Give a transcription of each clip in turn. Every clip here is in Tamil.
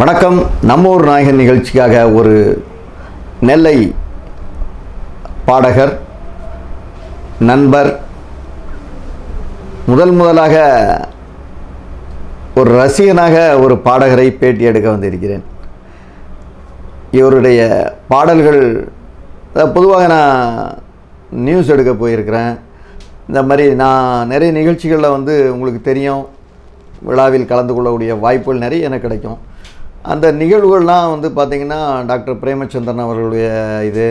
வணக்கம். நம்ம ஊர் நாயகன் நிகழ்ச்சிக்காக ஒரு நெல்லை பாடகர் நண்பர் முதல் முதலாக ஒரு ரசிகனாக ஒரு பாடகரை பேட்டி எடுக்க வந்திருக்கிறேன். இவருடைய பாடல்கள் பொதுவாக நான் நியூஸ் எடுக்க போயிருக்கிறேன். இந்த மாதிரி நான் நிறைய நிகழ்ச்சிகளில் வந்து உங்களுக்கு தெரியும். விழாவில் கலந்து கொள்ளக்கூடிய வாய்ப்புகள் நிறைய எனக்கு கிடைக்கும். அந்த நிகழ்வுகள்லாம் வந்து பார்த்திங்கன்னா டாக்டர் பிரேமச்சந்திரன் அவர்களுடைய இது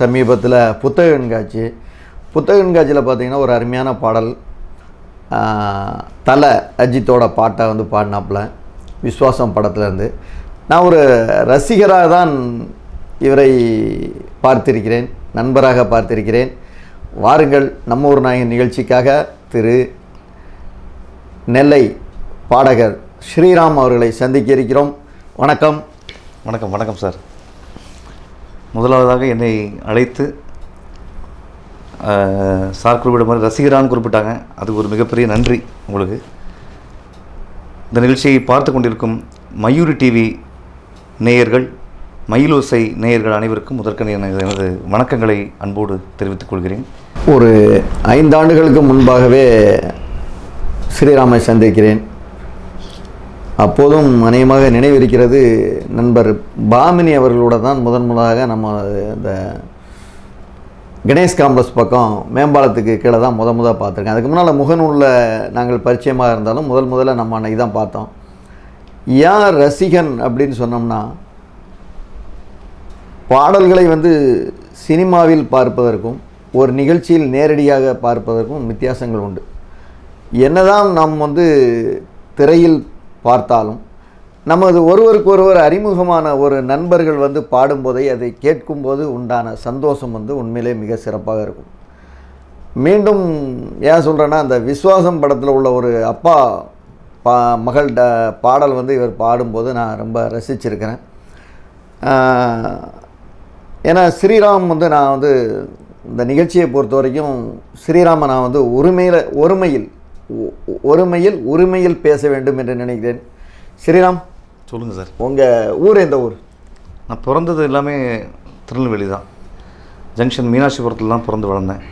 சமீபத்தில் புத்தக கண்காட்சி. புத்தக கண்காட்சியில் பார்த்திங்கன்னா ஒரு அருமையான பாடல். தலை அஜித்தோட பாட்டை வந்து பாடினாப்புல விஸ்வாசம் படத்துலேருந்து நான் ஒரு ரசிகராக தான் இவரை பார்த்திருக்கிறேன் நண்பராக பார்த்திருக்கிறேன். வாருங்கள் நம்ம ஊர் நாயகன் நிகழ்ச்சிக்காக திரு நெல்லை பாடகர் ஸ்ரீராம் அவர்களை சந்திக்க இருக்கிறோம். வணக்கம். வணக்கம் வணக்கம் சார். முதலாவதாக என்னை அழைத்து சார் குறிப்பிட்ட மாதிரி ரசிகரான்னு குறிப்பிட்டாங்க. அதுக்கு ஒரு மிகப்பெரிய நன்றி உங்களுக்கு. இந்த நிகழ்ச்சியை பார்த்து கொண்டிருக்கும் மயூரி டிவி நேயர்கள் மயிலோசை நேயர்கள் அனைவருக்கும் முதற்கண் எனது எனது வணக்கங்களை அன்போடு தெரிவித்துக் கொள்கிறேன். ஒரு ஐந்தாண்டுகளுக்கு முன்பாகவே ஸ்ரீராமை சந்திக்கிறேன். அப்போதும் அநேகமாக நினைவிருக்கிறது நண்பர் பாமினி அவர்களோட தான் முதன் முதலாக நம்ம இந்த கணேஷ் காம்ப்ளெக்ஸ் பக்கம் மேம்பாலத்துக்கு கீழே தான் முத முத பார்த்துருக்கேன். அதுக்கு முன்னால் முகநூலில் நாங்கள் பரிச்சயமாக இருந்தாலும் முதல் முதல்ல நம்ம அன்னைக்கு தான் பார்த்தோம். யார் ரசிகன் அப்படின்னு சொன்னோம்னா பாடல்களை வந்து சினிமாவில் பார்ப்பதற்கும் ஒரு நிகழ்ச்சியில் நேரடியாக பார்ப்பதற்கும் வித்தியாசங்கள் உண்டு. என்னதான் நாம் வந்து திரையில் பார்த்தாலும் நமது ஒருவருக்கு ஒருவர் அறிமுகமான ஒரு நண்பர்கள் வந்து பாடும்போதை அதை கேட்கும்போது உண்டான சந்தோஷம் வந்து உண்மையிலே மிக சிறப்பாக இருக்கும். மீண்டும் ஏன் சொல்கிறேன்னா அந்த விஸ்வாசம் படத்தில் உள்ள ஒரு அப்பா பா மகள் ட பாடல் வந்து இவர் பாடும்போது நான் ரொம்ப ரசிச்சிருக்கிறேன். ஏன்னா ஸ்ரீராம் வந்து நான் வந்து இந்த நிகழ்ச்சியை பொறுத்த வரைக்கும் ஸ்ரீராமை நான் வந்து உரிமையில் ஒருமையில் ஒருமையில் உரிமையில் பேச வேண்டும் என்று நினைக்கிறேன். ஸ்ரீராம் சொல்லுங்கள் சார். உங்கள் ஊர் எந்த ஊர்? நான் பிறந்தது எல்லாமே திருநெல்வேலி தான். ஜங்ஷன் மீனாட்சிபுரத்தில் தான் பிறந்து வளர்ந்தேன்.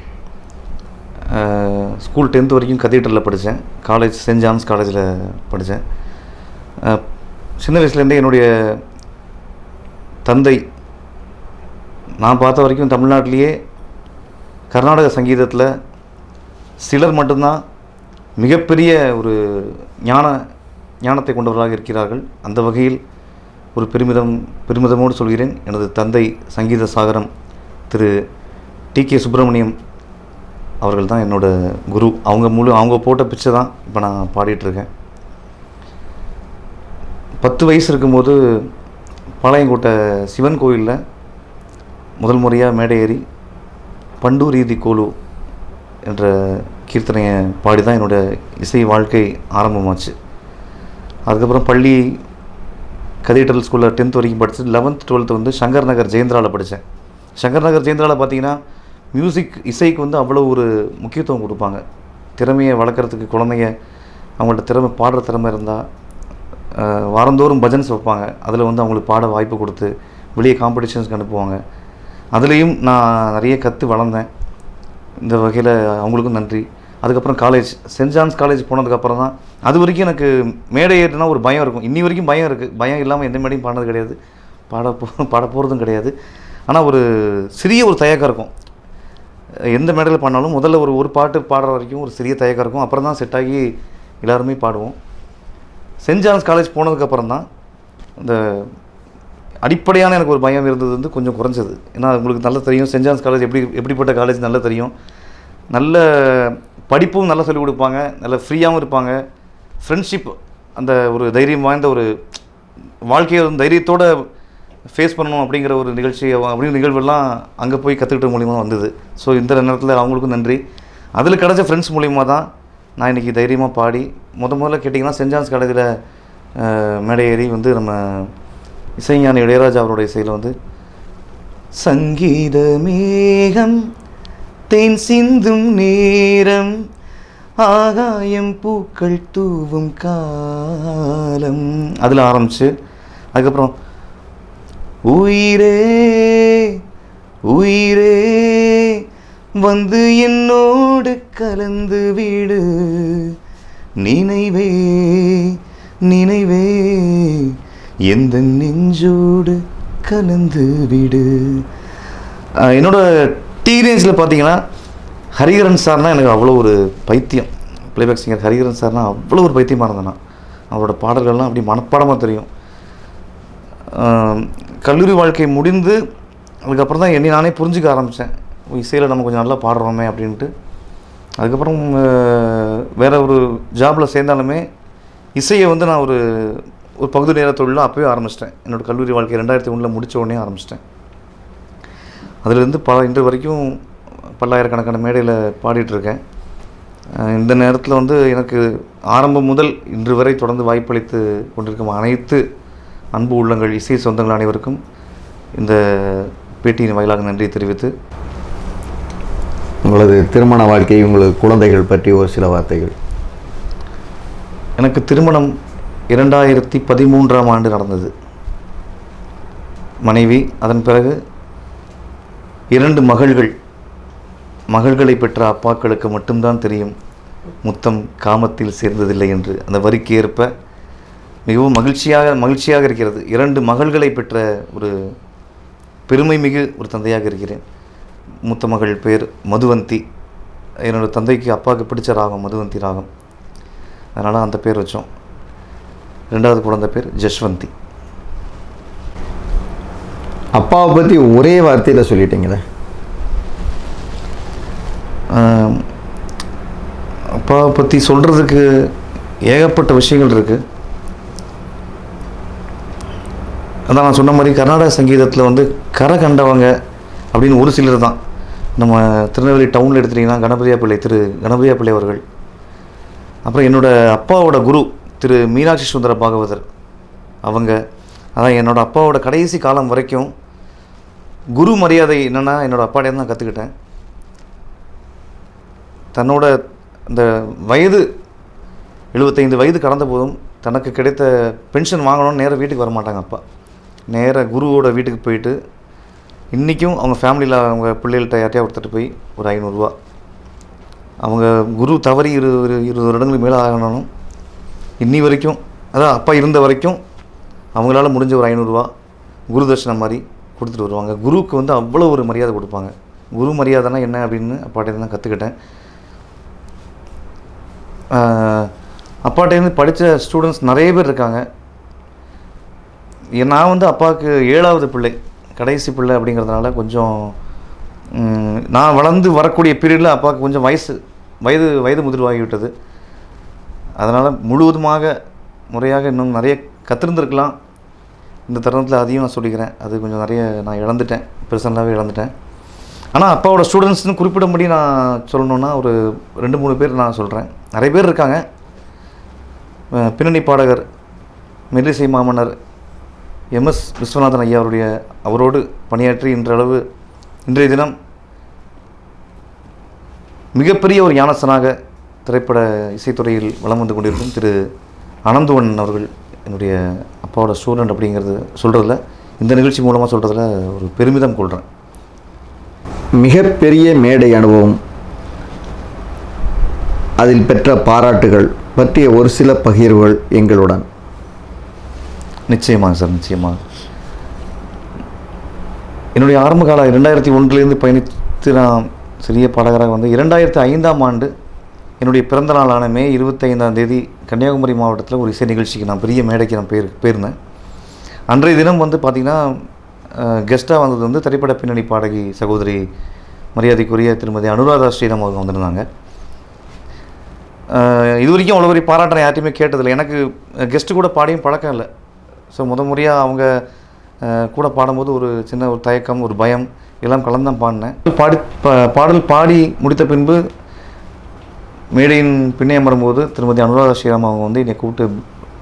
ஸ்கூல் டென்த் வரைக்கும் கதீட்ரலில் படித்தேன் காலேஜ் சென்ட் ஜான்ஸ் காலேஜில் படித்தேன் சின்ன வயசுலேருந்தே என்னுடைய தந்தை நான் பார்த்த வரைக்கும் தமிழ்நாட்டிலேயே கர்நாடக சங்கீதத்தில் சிலர் மட்டும்தான் மிகப்பெரிய ஒரு ஞான ஞானத்தை கொண்டவர்களாக இருக்கிறார்கள். அந்த வகையில் ஒரு பெருமிதம் பெருமிதமோடு சொல்கிறேன். எனது தந்தை சங்கீத சாகரம் திரு. டி. கே. சுப்பிரமணியம் அவர்கள் தான் என்னோட குரு. அவங்க முழு அவங்க போட்ட பிச்சை தான் இப்போ நான் பாடிட்டுருக்கேன். பத்து வயசு இருக்கும்போது பாளையங்கோட்டை சிவன் கோயிலில் முதல் முறையாக மேடை ஏறி பண்டூரீதி கோலு என்ற கீர்த்தனையை பாடி தான் என்னோட இசை வாழ்க்கை ஆரம்பமாச்சு. அதுக்கப்புறம் பள்ளி கதீட்ரல் ஸ்கூலில் டென்த் வரைக்கும் படித்து லெவன்த் டுவெல்த் வந்து சங்கர் நகர் ஜெயந்திராவில் படித்தேன் சங்கர் நகர் ஜெயந்திராவில் பார்த்தீங்கன்னா மியூசிக் இசைக்கு வந்து அவ்வளோ ஒரு முக்கியத்துவம் கொடுப்பாங்க. திறமையை வளர்க்குறதுக்கு குழந்தைங்க அவங்கள்ட்ட திறமை பாடுற திறமை இருந்தால் வாரந்தோறும் பஜன்ஸ் வைப்பாங்க. அதில் வந்து அவங்களுக்கு பாட வாய்ப்பு கொடுத்து வெளியே காம்படிஷன்ஸ்க்கு அனுப்புவாங்க. அதுலேயும் நான் நிறைய கற்று வளர்ந்தேன். இந்த வகையில் அவங்களுக்கும் நன்றி. அதுக்கப்புறம் காலேஜ் சென்ட் ஜான்ஸ் காலேஜ் போனதுக்கப்புறம் தான் அது வரைக்கும் எனக்கு மேடை ஏறினா ஒரு பயம் இருக்கும். இன்னி வரைக்கும் பயம் இருக்குது பயம் இல்லாமல் எந்த மேடையும் பாடினது கிடையாது. பாட போ பாட போகிறதும் கிடையாது. ஆனால் ஒரு சிறிய ஒரு தயக்கம் இருக்கும். எந்த மேடையில் பாடினாலும் முதல்ல ஒரு ஒரு பாட்டு பாடுற வரைக்கும் ஒரு சிறிய தயக்கம் இருக்கும். அப்புறம் தான் செட் ஆகி எல்லாருமே பாடுவோம். சென்ட் ஜான்ஸ் காலேஜ் போனதுக்கப்புறம் தான் இந்த அடிப்படையான எனக்கு ஒரு பயம் இருந்தது வந்து கொஞ்சம் குறைஞ்சது. ஏன்னா உங்களுக்கு நல்லா தெரியும் சென்ட் ஜான்ஸ் காலேஜ் எப்படி எப்படிப்பட்ட காலேஜ் நல்லா தெரியும். நல்ல படிப்பும் நல்லா சொல்லிக் கொடுப்பாங்க நல்ல ஃப்ரீயாகவும் இருப்பாங்க. ஃப்ரெண்ட்ஷிப் அந்த ஒரு தைரியம் வாய்ந்த ஒரு வாழ்க்கையை வந்து ஃபேஸ் பண்ணணும் அப்படிங்கிற ஒரு நிகழ்ச்சி அப்படிங்கிற நிகழ்வெல்லாம் அங்கே போய் கற்றுக்கிட்ட மூலியமாக வந்தது. ஸோ இந்த நேரத்தில் அவங்களுக்கும் நன்றி. அதில் கிடச்ச ஃப்ரெண்ட்ஸ் மூலியமாக தான் நான் இன்றைக்கி தைரியமாக பாடி முத முதல்ல கேட்டிங்கன்னா சென்ட் ஜான்ஸ் காலேஜில் மேடை ஏறி வந்து நம்ம இசைஞானி இளையராஜா அவருடைய இசையில் வந்து சங்கீத மேகம் தேன் சிந்தும் நேரம். ஆகாயம் பூக்கள் தூவும் காலம். அதில் ஆரம்பித்து அதுக்கப்புறம் உயிரே உயிரே வந்து என்னோடு கலந்து வீடு. நினைவே நினைவே எந்த நெஞ்சோடு கலந்து விடு. என்னோட டீனேஜில் பார்த்தீங்கன்னா ஹரிஹரன் சார்னால் எனக்கு அவ்வளோ ஒரு பைத்தியம். ப்ளேபேக் சிங்கர் ஹரிஹரன் சார்னால் அவ்வளோ ஒரு பைத்தியமாக இருந்தேன் நான். அவரோட பாடல்கள்லாம் அப்படி மனப்பாடமாக தெரியும். கல்லூரி வாழ்க்கை முடிந்து அதுக்கப்புறம் தான் என்னை நானே புரிஞ்சுக்க ஆரம்பித்தேன் இசையில் நம்ம கொஞ்சம் நல்லா பாடுறோமே அப்படின்ட்டு. அதுக்கப்புறம் வேறு ஒரு ஜாபில் சேர்ந்தாலுமே இசையை வந்து நான் ஒரு ஒரு பகுதி நேர தொழிலாக அப்போயே ஆரம்பிச்சிட்டேன். என்னோடய கல்லூரி வாழ்க்கை ரெண்டாயிரத்தி ஒன்றில் முடித்த உடனே ஆரம்பிச்சிட்டேன். அதிலிருந்து பல இன்று வரைக்கும் பல்லாயிரக்கணக்கான மேடையில் பாடிட்டு இருக்கேன் அஹ் இந்த நேரத்தில் வந்து எனக்கு ஆரம்பம் முதல் இன்று வரை தொடர்ந்து வாய்ப்பளித்து கொண்டிருக்கும் அனைத்து அன்பு உள்ளங்கள் இசை சொந்தங்கள் அனைவருக்கும் இந்த பேட்டியின் வாயிலாக நன்றி தெரிவித்து உங்களது திருமண வாழ்க்கை உங்களது குழந்தைகள் பற்றி ஒரு சில வார்த்தைகள். எனக்கு திருமணம் இரண்டாயிரத்தி பதிமூன்றாம் ஆண்டு நடந்தது. மனைவி அதன் பிறகு இரண்டு மகள்கள். மகள்களை பெற்ற அப்பாக்களுக்கு மட்டும்தான் தெரியும் முத்தம் காமத்தில் சேர்ந்ததில்லை என்று. அந்த வரிக்கு ஏற்ப மிகவும் மகிழ்ச்சியாக மகிழ்ச்சியாக இருக்கிறது. இரண்டு மகள்களை பெற்ற ஒரு பெருமை மிகு ஒரு தந்தையாக இருக்கிறேன். மூத்த மகள் பேர் மதுவந்தி. என்னோடய தந்தைக்கு அப்பாவுக்கு பிடிச்ச ராகம் மதுவந்தி ராகம். அதனால் அந்த பேர் வச்சோம். ரெண்டாவது குழந்தை பேர் ஜஷ்வந்தி அப்பாவை பற்றி ஒரே வார்த்தையில் சொல்லிட்டீங்களே. அப்பாவை பற்றி சொல்கிறதுக்கு ஏகப்பட்ட விஷயங்கள் இருக்குது அதான் நான் சொன்ன மாதிரி கர்நாடக சங்கீதத்தில் வந்து கரை கண்டவங்க அப்படின்னு ஒரு சிலர் தான். நம்ம திருநெல்வேலி டவுனில் எடுத்துட்டிங்கன்னா கணபதியா பிள்ளை திரு கணபதியா பிள்ளை அவர்கள். அப்புறம் என்னோடய அப்பாவோட குரு திரு மீனாட்சி சுந்தர பாகவதர். அவங்க அதான் என்னோடய அப்பாவோட கடைசி காலம் வரைக்கும் குரு மரியாதை என்னென்னா என்னோடய அப்பாடே தான் கற்றுக்கிட்டேன் தன்னோட இந்த வயது எழுபத்தைந்து வயது கடந்த போதும் தனக்கு கிடைத்த பென்ஷன் வாங்கணும்னு நேராக வீட்டுக்கு வர மாட்டாங்க அப்பா. நேராக குருவோட வீட்டுக்கு போயிட்டு இன்றைக்கும் அவங்க ஃபேமிலியில் அவங்க பிள்ளைகள்கிட்ட யார்ட்டையா ஒருத்தர் போய் ஒரு ஐநூறுரூவா அவங்க குரு தவறி இரு இருபது வருடங்களுக்கு மேலே ஆகணும் இன்னி வரைக்கும் அதான் அப்பா இருந்த வரைக்கும் அவங்களால முடிஞ்ச ஒரு ஐநூறுரூவா குரு தட்சணம் மாதிரி கொடுத்துட்டு வருவாங்க. குருவுக்கு வந்து அவ்வளோ ஒரு மரியாதை கொடுப்பாங்க. குரு மரியாதைனா என்ன அப்படின்னு அப்பாட்டே தான் கற்றுக்கிட்டேன் அப்பாட்டேருந்து படித்த ஸ்டூடெண்ட்ஸ் நிறைய பேர் இருக்காங்க. நான் வந்து அப்பாவுக்கு ஏழாவது பிள்ளை கடைசி பிள்ளை அப்படிங்கிறதுனால கொஞ்சம் நான் வளர்ந்து வரக்கூடிய பீரியடில் அப்பாவுக்கு கொஞ்சம் வயசு வயது வயது முதிர்வாகிவிட்டது. அதனால் முழுவதுமாக முறையாக இன்னும் நிறைய கத்திருந்துருக்கலாம். இந்த தருணத்தில் அதையும் நான் சொல்லிக்கிறேன். அது கொஞ்சம் நிறைய நான் இழந்துட்டேன். பெர்சனலாகவே இழந்துட்டேன். ஆனால் அப்பாவோட ஸ்டூடெண்ட்ஸ்னு குறிப்பிடும்படி நான் சொல்லணுன்னா ஒரு ரெண்டு மூணு பேர் நான் சொல்கிறேன் நிறைய பேர் இருக்காங்க. பின்னணி பாடகர் மெல்லிசை மாமன்னர் எம்எஸ் விஸ்வநாதன் ஐயா அவருடைய அவரோடு பணியாற்றி இன்றளவு இன்றைய தினம் மிகப்பெரிய ஒரு ஞானசனாக திரைப்பட இசைத்துறையில் வலம் வந்து கொண்டிருக்கும் திரு அனந்துவன் அவர்கள். என்னுடைய அப்பாவோட ஸ்டூடெண்ட் அப்படிங்கிறது சொல்கிறதுல இந்த நிகழ்ச்சி மூலமாக சொல்கிறதுல ஒரு பெருமிதம் கொள்கிறேன் மிகப்பெரிய மேடை அனுபவம். அதில் பெற்ற பாராட்டுகள் பற்றிய ஒரு சில பகிர்வுகள் எங்களுடன். நிச்சயமாக சார் நிச்சயமாக. என்னுடைய ஆரம்ப கால இரண்டாயிரத்தி ஒன்றுலேருந்து பயணித்து நான் சிறிய பாடகராக வந்து இரண்டாயிரத்தி ஐந்தாம் ஆண்டு என்னுடைய பிறந்த நாளான மே இருபத்தைந்தாம் தேதி கன்னியாகுமரி மாவட்டத்தில் ஒரு இசை நிகழ்ச்சிக்கு நான் பெரிய மேடைக்கு நான் போயிரு போயிருந்தேன் அன்றைய தினம் வந்து பார்த்திங்கன்னா கெஸ்ட்டாக வந்தது வந்து திரைப்பட பின்னணி பாடகி சகோதரி மரியாதைக்குரிய திருமதி அனுராதா ஸ்ரீராம் அவங்க வந்திருந்தாங்க. இது வரைக்கும் அவ்வளோ பெரிய பாராட்டுறேன் யார்ட்டையுமே கேட்டதில்லை. எனக்கு கெஸ்ட்டு கூட பாடியும் பழக்கம் இல்லை. ஸோ முத முறையாக அவங்க கூட பாடும்போது ஒரு சின்ன ஒரு தயக்கம் ஒரு பயம் எல்லாம் கலந்து தான் பாடினேன். பாடி பா- பாடல் பாடி முடித்த பின்பு மேடையின் பின்னே அமரும்போது திருமதி அனுராதா ஸ்ரீராம் அவங்க வந்து என்னை கூப்பிட்டு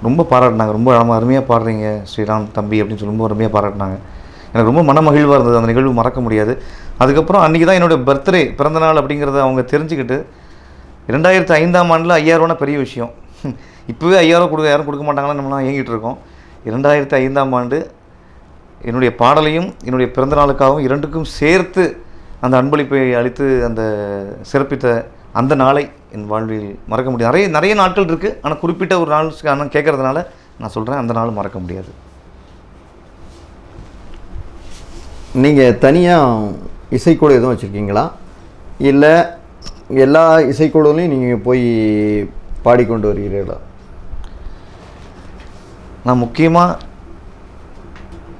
ரொம்ப பாராட்டினாங்க. ரொம்ப அழமா அருமையாக பாடுறீங்க ஸ்ரீராம் தம்பி அப்படின்னு சொல்லி ரொம்ப அருமையாக பாராட்டினாங்க. எனக்கு ரொம்ப மன மகிழ்வாக இருந்தது. அந்த நிகழ்வு மறக்க முடியாது. அதுக்கப்புறம் அன்றைக்கி தான் என்னோடய பர்த்டே பிறந்தநாள் அப்படிங்கிறத அவங்க தெரிஞ்சுக்கிட்டு ரெண்டாயிரத்து ஐந்தாம் ஆண்டில் ஐயாயிரம்னா பெரிய விஷயம். இப்போவே ஐயாயிரம் கொடுக்க யாரும் கொடுக்க மாட்டாங்கன்னு நம்மளாம் ஏங்கிட்டு இருக்கோம். இரண்டாயிரத்து ஐந்தாம் ஆண்டு என்னுடைய பாடலையும் என்னுடைய பிறந்தநாளுக்காகவும் இரண்டுக்கும் சேர்த்து அந்த அன்பளிப்பை அளித்து அந்த சிறப்பித்த அந்த நாளை என் வாழ்வில் மறக்க முடியாது. நிறைய நிறைய நாட்கள் இருக்குது ஆனால் குறிப்பிட்ட ஒரு நாள் கேட்கறதுனால நான் சொல்கிறேன் அந்த நாள் மறக்க முடியாது. நீங்கள் தனியாக இசைக்குழு எதுவும் வச்சுருக்கீங்களா? இல்லை எல்லா இசைக்குழுலையும் நீங்கள் போய் பாடிக்கொண்டு வருகிறீர்களா? நான் முக்கியமாக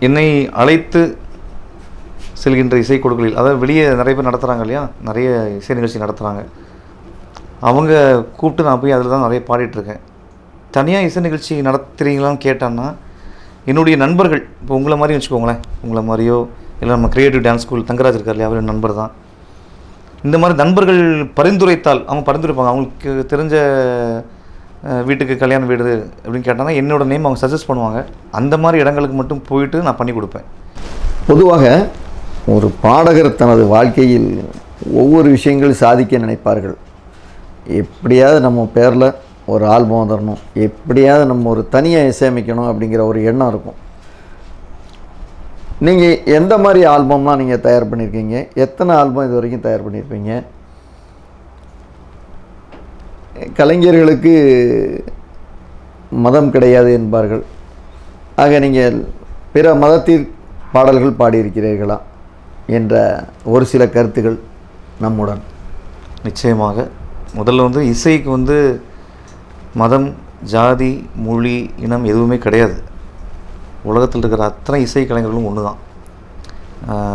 என்னை அழைத்து செல்கின்ற இசைக்குழுக்களில் அதாவது வெளியே நிறைய பேர் நடத்துகிறாங்க இல்லையா? நிறைய இசை நிகழ்ச்சி நடத்துகிறாங்க அவங்க கூப்பிட்டு நான் போய் அதில் தான் நிறைய பாடிட்டுருக்கேன். தனியாக இசை நிகழ்ச்சி நடத்துகிறீங்களான்னு கேட்டான்னா என்னுடைய நண்பர்கள் இப்போ உங்களை மாதிரி வச்சுக்கோங்களேன். உங்களை மாதிரியோ இல்லை நம்ம கிரியேட்டிவ் டான்ஸ் ஸ்கூல் தங்கராஜ் இருக்கார் இல்லையா அவர் நண்பர் தான். இந்த மாதிரி நண்பர்கள் பரிந்துரைத்தால் அவங்க பரிந்துரைப்பாங்க. அவங்களுக்கு தெரிஞ்ச வீட்டுக்கு கல்யாண வீடு அப்படின்னு கேட்டாங்கன்னா என்னோடய நேம் அவங்க சஜஸ்ட் பண்ணுவாங்க. அந்த மாதிரி இடங்களுக்கு மட்டும் போயிட்டு நான் பண்ணி கொடுப்பேன். பொதுவாக ஒரு பாடகர் தனது வாழ்க்கையில் ஒவ்வொரு விஷயங்கள் சாதிக்க நினைப்பார்கள். எப்படியாவது நம்ம பேரில் ஒரு ஆல்பம் வந்துடணும் எப்படியாவது நம்ம ஒரு தனியாக இசையமைக்கணும் அப்படிங்கிற ஒரு எண்ணம் இருக்கும். நீங்கள் எந்த மாதிரி ஆல்பம்லாம் நீங்கள் தயார் பண்ணியிருக்கீங்க எத்தனை ஆல்பம் இது வரைக்கும் தயார் பண்ணியிருப்பீங்க கலைஞர்களுக்கு மதம் கிடையாது என்பார்கள். ஆக நீங்கள் பிற மதத்தில் பாடல்கள் பாடியிருக்கிறீர்களா? என்ற ஒரு சில கருத்துகள் நம்முடன். நிச்சயமாக. முதல்ல வந்து இசைக்கு வந்து மதம் ஜாதி மொழி இனம் எதுவுமே கிடையாது. உலகத்தில் இருக்கிற அத்தனை இசை கலைஞர்களும் ஒன்று தான்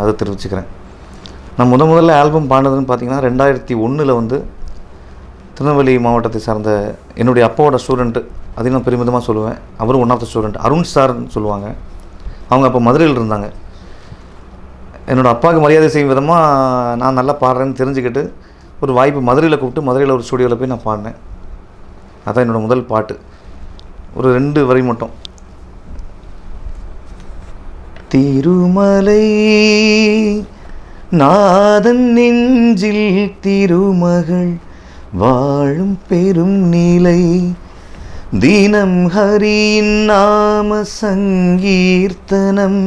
அதை தெரிவிச்சுக்கிறேன். நான் முத முதல்ல ஆல்பம் பாடினதுன்னு பார்த்தீங்கன்னா ரெண்டாயிரத்தி ஒன்றில் வந்து திருநெல்வேலி மாவட்டத்தை சார்ந்த என்னுடைய அப்பாவோட ஸ்டூடெண்ட்டு அதையும் நான் பெருமிதமாக சொல்லுவேன். அவரும் one of the student Arun சார்னு சொல்லுவாங்க. அவங்க அப்போ மதுரையில் இருந்தாங்க. என்னோடய அப்பாவுக்கு மரியாதை செய்யும் விதமாக நான் நல்லா பாடுறேன்னு தெரிஞ்சுக்கிட்டு ஒரு வாய்ப்பு மதுரையில் கூப்பிட்டு மதுரையில் ஒரு ஸ்டுடியோவில் போய் நான் பாடினேன். அதான் என்னோட முதல் பாட்டு. ஒரு ரெண்டு வரி மட்டும். திருமலை நாதன் நெஞ்சில் திருமகள் வாழும் பெரும் நிலை தினம் ஹரியின் நாம சங்கீர்த்தனம்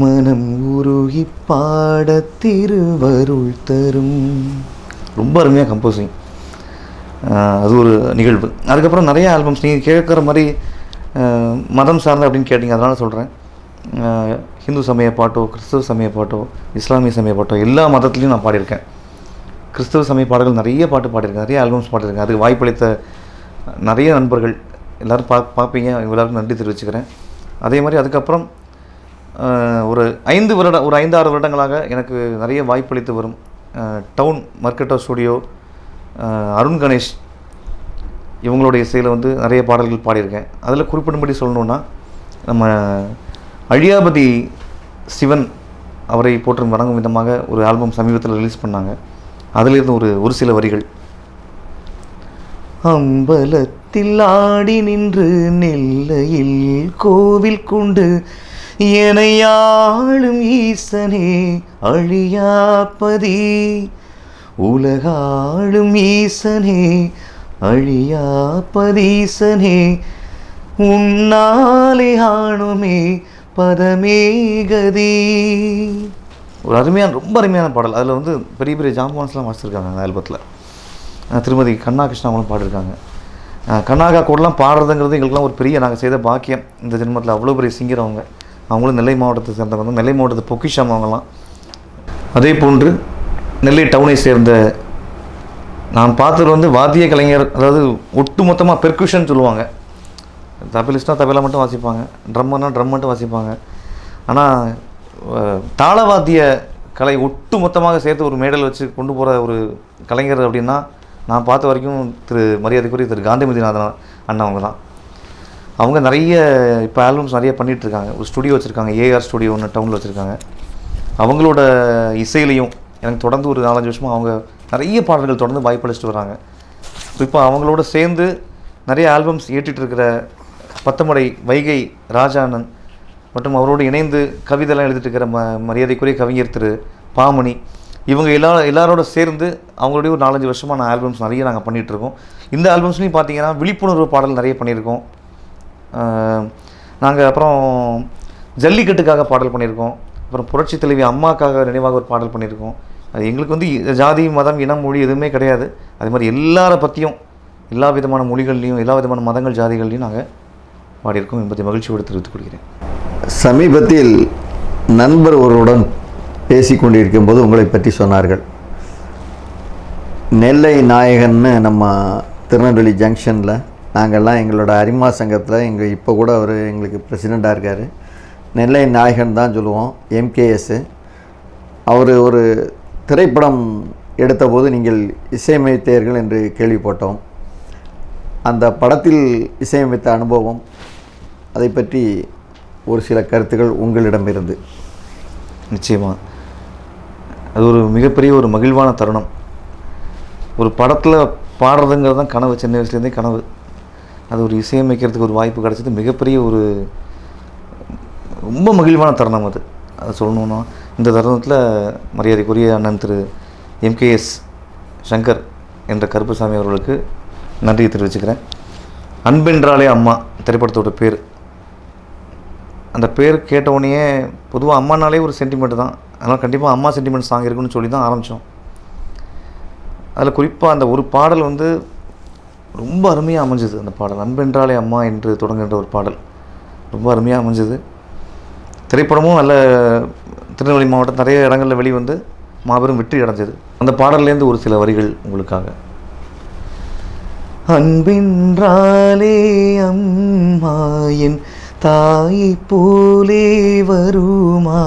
மனம் உருகி பாட திருவருள் தரும். ரொம்ப அருமையாக கம்போசிங் அது ஒரு நிகழ்வு. அதுக்கப்புறம் நிறைய ஆல்பம்ஸ் நீங்கள் கேட்குற மாதிரி மதம் சார்ந்த அப்படின்னு கேட்டிங்க அதனால் சொல்கிறேன் ஹிந்து சமய பாட்டோ கிறிஸ்தவ சமய பாட்டோ இஸ்லாமிய சமய பாட்டோ எல்லா மதத்துலேயும் நான் பாடியிருக்கேன். கிறிஸ்தவ சமய பாடல்கள் நிறைய பாட்டு பாடியிருக்கேன் நிறைய ஆல்பம்ஸ் பாடியிருக்கேன். அதுக்கு வாய்ப்பளித்த நிறைய நண்பர்கள் எல்லோரும் பா பார்ப்பீங்க. அவங்க எல்லாருக்கும் நன்றி தெரிவிச்சுக்கிறேன். அதே மாதிரி அதுக்கப்புறம் ஒரு ஐந்து வருட ஒரு ஐந்து ஆறு வருடங்களாக எனக்கு நிறைய வாய்ப்பளித்து வரும் டவுன் மர்க்கெட்டோ ஸ்டுடியோ அருண் கணேஷ் இவங்களுடைய இசையில் வந்து நிறைய பாடல்கள் பாடியிருக்கேன். அதில் குறிப்பிடும்படி சொல்லணுன்னா நம்ம அழியாபதி சிவன் அவரை போற்றும் வணங்கும் விதமாக ஒரு ஆல்பம் சமீபத்தில் ரிலீஸ் பண்ணாங்க. அதிலிருந்து ஒரு ஒரு சில வரிகள். அம்பலத்தில் ஆடி நின்று நெல்லையில் கோவில் கொண்டு எனையாளும் ஈசனே அழியாப்பதி உலகாளும் ஈசனே அழியாப்பதீசனே உன்னாலே ஆணுமே பதமேகதி ஒரு அருமையான ரொம்ப அருமையான பாடல். அதில் வந்து பெரிய பெரிய ஜாம்பவான்ஸ்லாம் வாசிச்சிருக்காங்க அந்த ஆல்பத்தில். திருமதி கண்ணா கிருஷ்ணா பாடிருக்காங்க கண்ணாகா கூடலாம் பாடுறதுங்கிறது எங்களுக்குலாம் ஒரு பெரிய நாங்கள் செய்த பாக்கியம். இந்த ஜென்மத்தில் அவ்வளோ பெரிய சிங்கர் அவங்க. அவங்களும் நெல்லை மாவட்டத்தை சேர்ந்தவங்க நெல்லை மாவட்டத்தை பொக்கிஷம் அவங்கலாம் அதே போன்று நெல்லை டவுனை சேர்ந்த நான் பார்த்தது வந்து வாத்திய கலைஞர் அதாவது ஒட்டு மொத்தமாக பெர்குஷன் சொல்லுவாங்க. தபிலிஸ்ட்னா தபிலா மட்டும் வாசிப்பாங்க. ட்ரம்மர்னா ட்ரம் மட்டும் வாசிப்பாங்க. ஆனால் தாளவாத்திய கலை ஒட்டு மொத்தமாக சேர்த்து ஒரு மேடல் வச்சு கொண்டு போகிற ஒரு கலைஞர் அப்படின்னா நான் பார்த்த வரைக்கும் திரு மரியாதைக்குரிய திரு காந்திமதிநாதன் அண்ணன் அவங்க தான். அவங்க நிறைய இப்போ ஆல்பம்ஸ் நிறைய பண்ணிகிட்ருக்காங்க இருக்காங்க ஒரு ஸ்டுடியோ வச்சுருக்காங்க. ஏஆர் ஸ்டுடியோ ஒன்று டவுனில் வச்சுருக்காங்க. அவங்களோட இசையிலையும் எனக்கு தொடர்ந்து ஒரு நாலஞ்சு வருஷமாக அவங்க நிறைய பாடல்கள் தொடர்ந்து வாய்ப்பளிச்சிட்டு வராங்க. இப்போ அவங்களோட சேர்ந்து நிறைய ஆல்பம்ஸ் ஏற்றிட்டு இருக்கிற பத்தமடை வைகை ராஜானன் மற்றும் அவரோடு இணைந்து கவிதைலாம் எழுதிட்டு இருக்கிற ம மரியாதைக்குரிய கவிஞர் திரு பாமணி இவங்க எல்லா எல்லாரோட சேர்ந்து அவங்களுடைய ஒரு நாலஞ்சு வருஷமாக நான் ஆல்பம்ஸ் நிறைய நாங்கள் பண்ணிகிட்ருக்கோம் இந்த ஆல்பம்ஸ்லையும் பார்த்தீங்கன்னா விழிப்புணர்வு பாடல் நிறைய பண்ணியிருக்கோம். நாங்கள் அப்புறம் ஜல்லிக்கட்டுக்காக பாடல் பண்ணியிருக்கோம். அப்புறம் புரட்சி தலைவி அம்மாக்காக நினைவாக ஒரு பாடல் பண்ணியிருக்கோம். அது எங்களுக்கு வந்து ஜாதி மதம் இனம் மொழி எதுவுமே கிடையாது. அதே மாதிரி எல்லாரை பற்றியும் எல்லா விதமான மொழிகள்லையும் எல்லா விதமான மதங்கள் ஜாதிகள்லையும் நாங்கள் பாடியிருக்கோம். என்பதை மகிழ்ச்சியோடு தெரிவித்துக் கொள்கிறேன். சமீபத்தில் நண்பர் ஒருவருடன் பேசி கொண்டிருக்கும் போது உங்களை பற்றி சொன்னார்கள். நெல்லை நாயகன்னு நம்ம திருநெல்வேலி ஜங்ஷனில் நாங்கள்லாம் எங்களோட அரிமா சங்கத்தில் எங்கள் இப்போ கூட அவர் எங்களுக்கு பிரசிடெண்ட்டாக இருக்கார். நெல்லை நாயகன் தான் சொல்லுவோம் எம்கேஎஸ்ஸு அவர் ஒரு திரைப்படம் எடுத்தபோது நீங்கள் இசையமைத்தீர்கள் என்று கேள்விப்பட்டோம். அந்த படத்தில் இசையமைத்த அனுபவம் அதை பற்றி ஒரு சில கருத்துக்கள் உங்களிடமிருந்து. நிச்சயமாக அது ஒரு மிகப்பெரிய ஒரு மகிழ்வான தருணம். ஒரு படத்தில் பாடுறதுங்கிறது தான் கனவு. சின்ன வயசுலேருந்தே கனவு. அது ஒரு இசையமைக்கிறதுக்கு ஒரு வாய்ப்பு கிடச்சது. மிகப்பெரிய ஒரு ரொம்ப மகிழ்வான தருணம் அது. அதை சொல்லணுன்னா இந்த தருணத்தில் மரியாதைக்குரிய அண்ணன் திரு எம்கேஎஸ் சங்கர் என்ற கருப்புசாமி அவர்களுக்கு நன்றியை தெரிவிச்சுக்கிறேன். அன்பென்றாலே அம்மா திரைப்படத்தோட பேர். அந்த பேர் கேட்ட உடனேயே பொதுவாக அம்மானாலே ஒரு சென்டிமெண்ட் தான். அதனால் கண்டிப்பாக அம்மா சென்டிமெண்ட் சாங் இருக்குன்னு சொல்லி தான் ஆரம்பித்தோம் அதில் குறிப்பாக அந்த ஒரு பாடல் வந்து ரொம்ப அருமையாக அமைஞ்சது அந்த பாடல். அன்பென்றாலே அம்மா என்று தொடங்குகின்ற ஒரு பாடல். ரொம்ப அருமையாக அமைஞ்சது. திரைப்படமும் நல்ல திருநெல்வேலி மாவட்டம் நிறைய இடங்களில் வெளிவந்து மாபெரும் வெற்றி அடைஞ்சது. அந்த பாடல்லேருந்து ஒரு சில வரிகள் உங்களுக்காக. அன்பின்றாலே அம்மா என் தாயை போலே வருமா?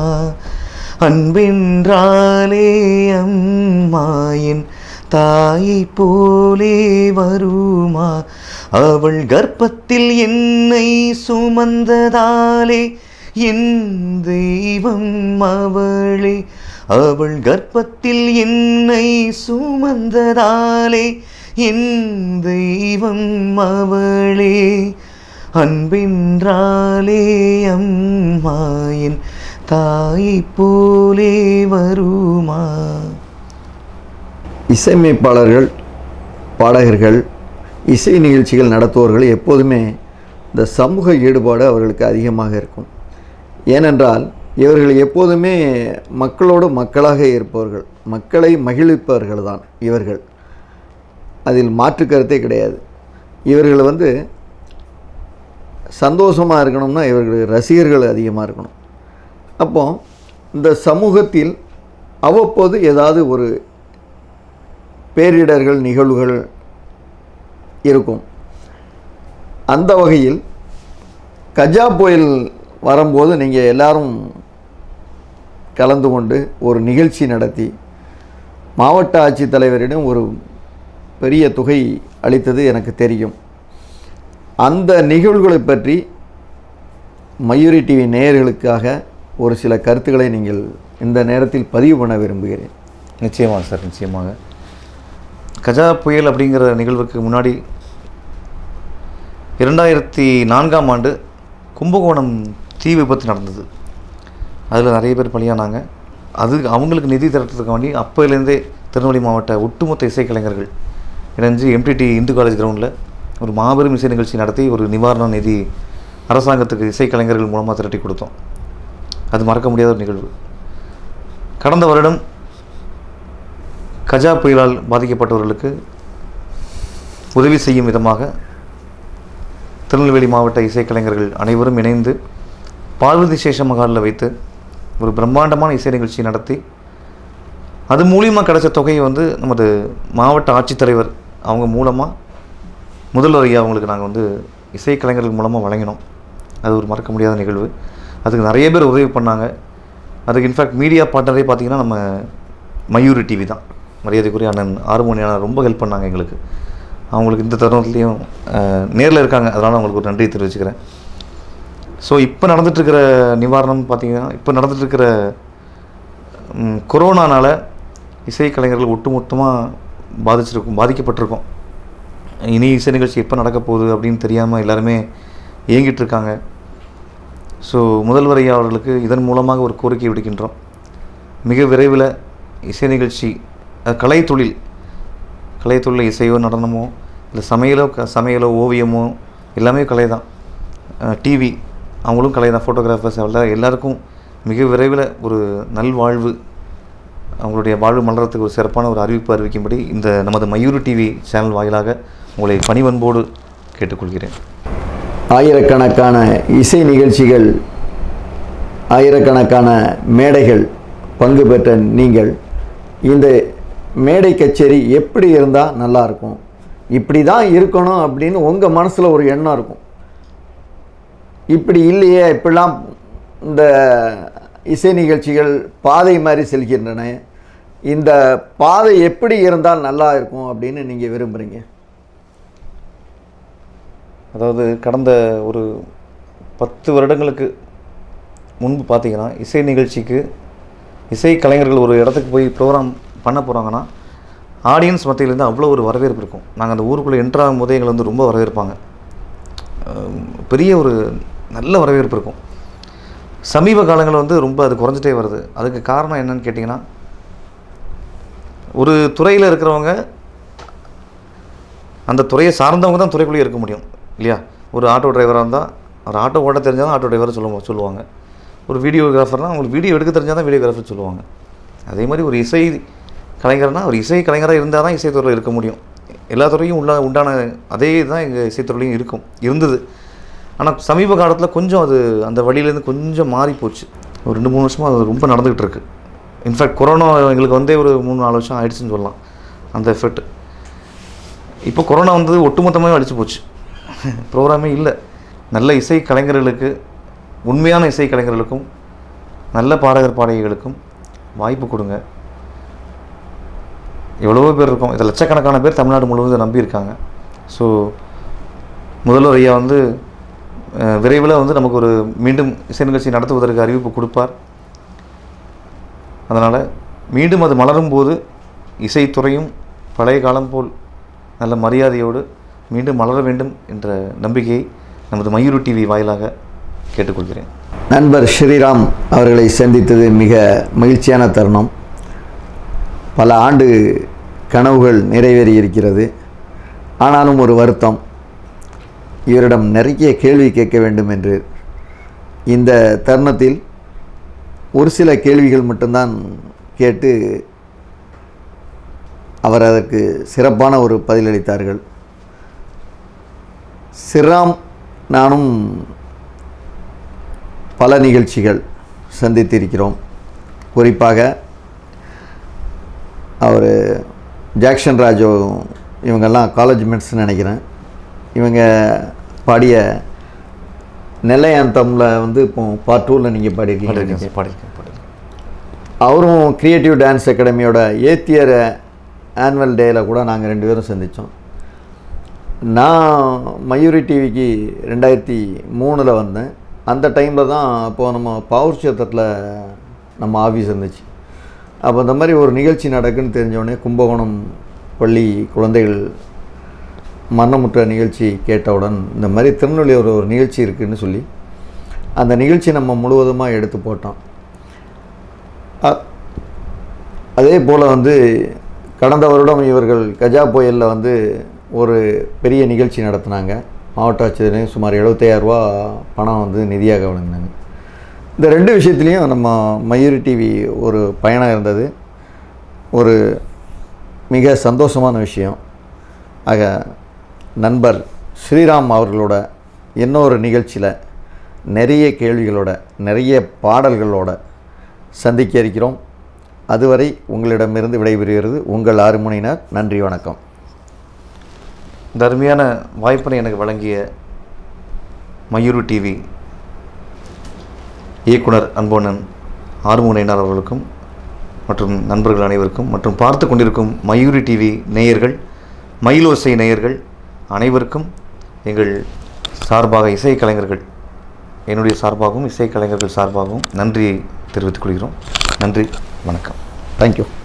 அன்பின்றாலே அம்மாயின் தாயை போலே வருமா? அவள் கர்ப்பத்தில் என்னை சுமந்ததாலே என் தெய்வம் அவளே. அவள் கர்ப்பத்தில் என்னை சுமந்ததாலே என் தெய்வம் அவளே. அன்பின்றாலே அம்மாயின் தாயை போலே வருமா? இசையமைப்பாளர்கள் பாடகர்கள் இசை நிகழ்ச்சிகள் நடத்துவோர்கள் எப்போதுமே இந்த சமூக ஈடுபாடு அவர்களுக்கு அதிகமாக இருக்கும். ஏனென்றால் இவர்கள் எப்போதுமே மக்களோடு மக்களாக இருப்பவர்கள் மக்களை மகிழ்விப்பவர்கள் தான் இவர்கள். அதில் மாற்று கருத்தே கிடையாது. இவர்கள் வந்து சந்தோஷமாக இருக்கணும்னா இவர்களுக்கு ரசிகர்கள் அதிகமாக இருக்கணும். அப்போ இந்த சமூகத்தில் அவ்வப்போது ஏதாவது ஒரு பேரிடர்கள் நிகழ்வுகள் இருக்கும். அந்த வகையில் கஜா புயல் வரும்போது நீங்கள் எல்லாரும் கலந்து கொண்டு ஒரு நிகழ்ச்சி நடத்தி மாவட்ட ஆட்சித்தலைவரிடம் ஒரு பெரிய தொகை அளித்தது எனக்கு தெரியும். அந்த நிகழ்வுகளை பற்றி மயூரி டிவி நேயர்களுக்காக ஒரு சில கருத்துக்களை நீங்கள் இந்த நேரத்தில் பதிவு பண்ண விரும்புகிறேன். நிச்சயமாக சார் நிச்சயமாக. கஜா புயல் அப்படிங்கிற நிகழ்வுக்கு முன்னாடி இரண்டாயிரத்தி நான்காம் ஆண்டு கும்பகோணம் தீ விபத்து நடந்தது. அதில் நிறைய பேர் பலியானாங்க. அது அவங்களுக்கு நிதி திரட்டுறதுக்காண்டி அப்போலேருந்தே திருநெல்வேலி மாவட்ட ஒட்டுமொத்த இசைக்கலைஞர்கள் இணைஞ்சு எம்டிடி இந்து காலேஜ் கிரவுண்டில் ஒரு மாபெரும் இசை நிகழ்ச்சி நடத்தி ஒரு நிவாரண நிதி அரசாங்கத்துக்கு இசைக்கலைஞர்கள் மூலமாக திரட்டி கொடுத்தோம். அது மறக்க முடியாத ஒரு நிகழ்வு. கடந்த வருடம் கஜா புயலால் பாதிக்கப்பட்டவர்களுக்கு உதவி செய்யும் விதமாக திருநெல்வேலி மாவட்ட இசைக்கலைஞர்கள் அனைவரும் இணைந்து பார்வதி சேஷ மகாலில் வைத்து ஒரு பிரம்மாண்டமான இசை நிகழ்ச்சி நடத்தி அது மூலியமாக கிடைச்ச தொகையை வந்து நமது மாவட்ட ஆட்சித்தலைவர் அவங்க மூலமாக முதல்வர் ஐயா அவங்களுக்கு நாங்கள் வந்து இசைக்கலைஞர்கள் மூலமாக வழங்கினோம். அது ஒரு மறக்க முடியாத நிகழ்வு. அதுக்கு நிறைய பேர் உதவி பண்ணாங்க. அதுக்கு இன்ஃபேக்ட் மீடியா பார்ட்னரே பார்த்திங்கன்னா நம்ம மயூரி டிவி தான். மரியாதைக்குரிய அண்ணன் ஆறுமணியான ரொம்ப ஹெல்ப் பண்ணாங்க எங்களுக்கு. அவங்களுக்கு இந்த தருணத்துலேயும் நேரில் இருக்காங்க. அதனால் அவங்களுக்கு ஒரு நன்றியை தெரிவிச்சுக்கிறேன். ஸோ இப்போ நடந்துகிட்ருக்கிற நிவாரணம் பார்த்திங்கன்னா இப்போ நடந்துகிட்ருக்கிற கொரோனானால் இசைக்கலைஞர்கள் ஒட்டுமொத்தமாக பாதிச்சிருக்கும் பாதிக்கப்பட்டிருக்கோம். இனி இசை நிகழ்ச்சி எப்போ நடக்க போகுது அப்படின்னு தெரியாமல் எல்லாருமே இயங்கிட்டு இருக்காங்க ஸோ முதல்வர் ஐயா அவர்களுக்கு இதன் மூலமாக ஒரு கோரிக்கை விடுக்கின்றோம். மிக விரைவில் இசை நிகழ்ச்சி கலைத்தொழில். கலைத்தொழில் இசையோ நடனமோ இல்லை சமையலோ க சமையலோ ஓவியமோ எல்லாமே கலை தான். டிவி அவங்களும் கலை தான். ஃபோட்டோகிராஃபர்ஸ் எல்லாம் எல்லாருக்கும் மிக விரைவில் ஒரு நல்வாழ்வு அவங்களுடைய வாழ்வு மலரத்துக்கு ஒரு சிறப்பான ஒரு அறிவிப்பு அறிவிக்கும்படி இந்த நமது மயூர் டிவி சேனல் வாயிலாக உங்களை பணிவன்போடு கேட்டுக்கொள்கிறேன். ஆயிரக்கணக்கான இசை நிகழ்ச்சிகள் ஆயிரக்கணக்கான மேடைகள் பங்கு பெற்ற நீங்கள் இந்த மேடை கச்சேரி எப்படி இருந்தால் நல்லா இருக்கும்? இப்படி தான் இருக்கணும் அப்படின்னு உங்கள் மனசில் ஒரு எண்ணம் இருக்கும். இப்படி இல்லையே இப்படிலாம் இந்த இசை நிகழ்ச்சிகள் பாதை மாதிரி செல்கின்றன. இந்த பாதை எப்படி இருந்தால் நல்லா இருக்கும் அப்படின்னு நீங்கள் விரும்புகிறீங்க அதாவது கடந்த ஒரு பத்து வருடங்களுக்கு முன்பு பார்த்தீங்கன்னா இசை நிகழ்ச்சிக்கு இசை கலைஞர்கள் ஒரு இடத்துக்கு போய் ப்ரோக்ராம் பண்ண போகிறாங்கன்னா ஆடியன்ஸ் மத்தியிலேருந்து அவ்வளோ ஒரு வரவேற்பு இருக்கும். நாங்கள் அந்த ஊருக்குள்ளே என்ட்ரு ஆகும்போதே எங்களை வந்து ரொம்ப வரவேற்பாங்க. பெரிய ஒரு நல்ல வரவேற்பு இருக்கும். சமீப காலங்களில் வந்து ரொம்ப அது குறைஞ்சிட்டே வருது. அதுக்கு காரணம் என்னன்னு கேட்டிங்கன்னா ஒரு துறையில் இருக்கிறவங்க அந்த துறையை சார்ந்தவங்க தான் துறைக்குள்ளேயே இருக்க முடியும் இல்லையா? ஒரு ஆட்டோ டிரைவராக இருந்தால் ஒரு ஆட்டோ ஓட்ட தெரிஞ்சால் தான் ஆட்டோ டிரைவர் சொல்லுவோம் சொல்லுவாங்க. ஒரு வீடியோகிராஃபர்னால் அவங்களுக்கு வீடியோ எடுக்க தெரிஞ்சால் தான் வீடியோகிராஃபர் சொல்லுவாங்க. அதே மாதிரி ஒரு இசை கலைஞர்னால் ஒரு இசை கலைஞராக இருந்தால் தான் இசைத்துறையில் இருக்க முடியும். எல்லா துறையும் உள்ள உண்டான அதே தான் எங்கள் இசைத்துறையிலையும் இருக்கும் இருந்தது. ஆனால் சமீப காலத்தில் கொஞ்சம் அது அந்த வழியிலேருந்து கொஞ்சம் மாறி போச்சு. ஒரு ரெண்டு மூணு வருஷமாக அது ரொம்ப நடந்துக்கிட்டு இருக்குது இன்ஃபேக்ட் கொரோனா எங்களுக்கு வந்தே ஒரு மூணு நாலு வருஷம் ஆயிடுச்சுன்னு சொல்லலாம் அந்த எஃபெக்ட் இப்போ கொரோனா வந்தது ஒட்டுமொத்தமாகவே அழிச்சு போச்சு. ப்ரோக்ராமே இல்லை. நல்ல இசை கலைஞர்களுக்கு உண்மையான இசை கலைஞர்களுக்கும் நல்ல பாடகர் பாடகிகளுக்கும் வாய்ப்பு கொடுங்க. எவ்வளவோ பேர் இருக்கும். இதில் லட்சக்கணக்கான பேர் தமிழ்நாடு முழுவதும் நம்பியிருக்காங்க. ஸோ முதல்வர் ஐயா வந்து விரைவில் வந்து நமக்கு ஒரு மீண்டும் இசை நிகழ்ச்சி நடத்துவதற்கு அறிவிப்பு கொடுப்பார். அதனால் மீண்டும் அது மலரும் போது இசைத்துறையும் பழைய காலம் போல் நல்ல மரியாதையோடு மீண்டும் மலர வேண்டும் என்ற நம்பிக்கையை நமது மயூரு டிவி வாயிலாக கேட்டுக்கொள்கிறேன். நண்பர் ஸ்ரீராம் அவர்களை சந்தித்தது மிக மகிழ்ச்சியான தருணம். பல ஆண்டு கனவுகள் நிறைவேறி இருக்கிறது. ஆனாலும் ஒரு வருத்தம். இவரிடம் நிறைய கேள்வி கேட்க வேண்டும் என்று. இந்த தருணத்தில் ஒரு சில கேள்விகள் மட்டும்தான் கேட்டு அவர் அதற்கு சிறப்பான ஒரு பதிலளித்தார்கள் சிராம் நானும் பல நிகழ்ச்சிகள் சந்தித்திருக்கிறோம். குறிப்பாக அவர் ஜாக்சன் ராஜோ இவங்கெல்லாம் காலேஜ் மெட்ஸ்னு நினைக்கிறேன். இவங்க பாடிய நெல்லை அந்தமில் வந்து இப்போ பார்ட் டூவில் நீங்கள் பாடியிருக்கீங்க பாடியிருக்கேன் அவரும் கிரியேட்டிவ் டான்ஸ் அகாடமியோட ஏத்தியர் ஆனுவல் டேயில் கூட நாங்கள் ரெண்டு பேரும் சந்தித்தோம் நான் மயூரி டிவிக்கு ரெண்டாயிரத்தி மூணில் வந்தேன். அந்த டைமில் தான் அப்போது நம்ம பவர் சேத்திரத்தில் நம்ம ஆஃபீஸ் இருந்துச்சு. அப்போ இந்த மாதிரி ஒரு நிகழ்ச்சி நடக்குன்னு தெரிஞ்சோடனே கும்பகோணம் பள்ளி குழந்தைகள் மரணமுற்ற நிகழ்ச்சி கேட்டவுடன் இந்த மாதிரி திருநெல்வேலி ஒரு ஒரு நிகழ்ச்சி இருக்குதுன்னு சொல்லி அந்த நிகழ்ச்சி நம்ம முழுவதுமாக எடுத்து போட்டோம். அதே போல் வந்து கடந்த வருடம் இவர்கள் கஜா புயலில் வந்து ஒரு பெரிய நிகழ்ச்சி நடத்தினாங்க. மாவட்ட ஆட்சியர் சுமார் 75000 ரூபா பணம் வந்து நிதியாக வழங்கினாங்க. இந்த ரெண்டு விஷயத்துலேயும் நம்ம மயூரி டிவி ஒரு பயணம் இருந்தது. ஒரு மிக சந்தோஷமான விஷயம். ஆக நண்பர் ஸ்ரீராம் அவர்களோட இன்னொரு நிகழ்ச்சியில் நிறைய கேள்விகளோட நிறைய பாடல்களோட சந்திக்க இருக்கிறோம். அதுவரை உங்களிடமிருந்து விடைபெறுகிறது உங்கள் ஆறுமுனையினர். நன்றி வணக்கம். இந்த அருமையான வாய்ப்பினை எனக்கு வழங்கிய மயூரு டிவி இயக்குனர் அன்போனன் ஆறுமுனையினர் அவர்களுக்கும் மற்றும் நண்பர்கள் அனைவருக்கும் மற்றும் பார்த்து கொண்டிருக்கும் மயூரி டிவி நேயர்கள் மயிலோசை நேயர்கள் அனைவருக்கும் எங்கள் சார்பாக இசை கலைஞர்கள் என்னுடைய சார்பாகவும் இசை கலைஞர்கள் சார்பாகவும் நன்றியை தெரிவித்துக் கொள்கிறோம். நன்றி வணக்கம். தேங்க்யூ